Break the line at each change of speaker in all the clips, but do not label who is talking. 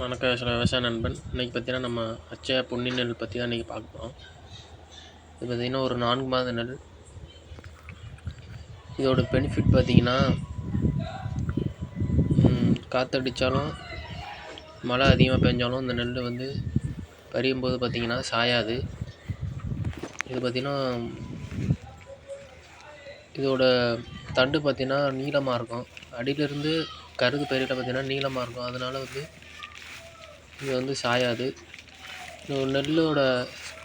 வணக்கம் சில விவசாய நண்பன். இன்றைக்கி பார்த்தீங்கன்னா நம்ம அச்சய பொன்னி நெல் பற்றி தான் இன்றைக்கி பார்க்க போகிறோம் இது பார்த்திங்கன்னா ஒரு நான்கு மாத நெல். இதோட பெனிஃபிட் பார்த்திங்கன்னா காற்றடித்தாலும் மழை அதிகமாக பெஞ்சாலும் இந்த நெல் வந்து பறியும் போது பார்த்திங்கன்னா சாயாது. இது பார்த்திங்கன்னா இதோட தண்டு பார்த்திங்கன்னா நீளமாக இருக்கும். அடியிலேருந்து கருது பயிரில் பார்த்திங்கன்னா நீளமாக இருக்கும். அதனால் வந்து இது வந்து சாயாது. இந்த நெல்லோட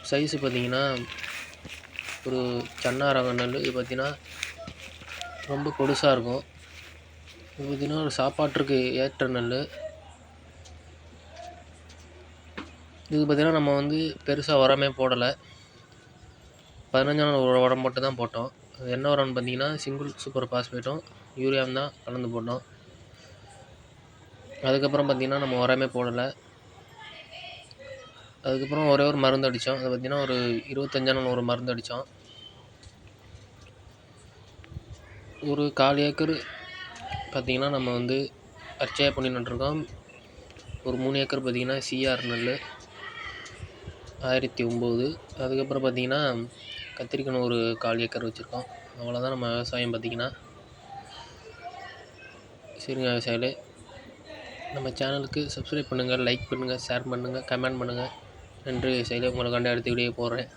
சைஸு பார்த்திங்கன்னா ஒரு சன்னாரங்க நெல். இது பார்த்திங்கன்னா ரொம்ப கொடுசாக இருக்கும். இது பார்த்திங்கன்னா ஒரு சாப்பாட்டிற்கு ஏற்ற நெல். இது பார்த்திங்கன்னா நம்ம வந்து பெருசாக உரமே போடலை. பதினஞ்சாம் நாள் உரம் மட்டும் தான் போட்டோம். அது என்ன உரம்னு பார்த்தீங்கன்னா சிங்கிள் சூப்பர் பாஸ்பேட்டும் யூரியாவும் தான் கலந்து போட்டோம். அதுக்கப்புறம் பார்த்திங்கன்னா நம்ம உரமே போடலை. அதுக்கப்புறம் ஒரே ஒரு மருந்து அடித்தோம். அது பார்த்திங்கன்னா ஒரு இருபத்தஞ்சா நாள் ஒரு மருந்து அடித்தோம். ஒரு கால் ஏக்கர் பார்த்திங்கன்னா நம்ம வந்து அர்ச்சையா பண்ணி நட்டுருக்கோம். ஒரு மூணு ஏக்கர் பார்த்திங்கன்னா சிஆர் நெல் ஆயிரத்தி ஒம்பது. அதுக்கப்புறம் பார்த்திங்கன்னா கத்திரிக்கணும் ஒரு கால் ஏக்கர் வச்சுருக்கோம். அவ்வளோதான் நம்ம விவசாயம் பார்த்திங்கன்னா. சரிங்க விவசாயிகளே. நம்ம சேனலுக்கு சப்ஸ்கிரைப் பண்ணுங்கள் லைக் பண்ணுங்கள் ஷேர் பண்ணுங்கள் கமெண்ட் பண்ணுங்கள் நன்றி. விவசாயிகளே உங்களுக்காண்டி அடுத்த வீடியோ போடுறேன்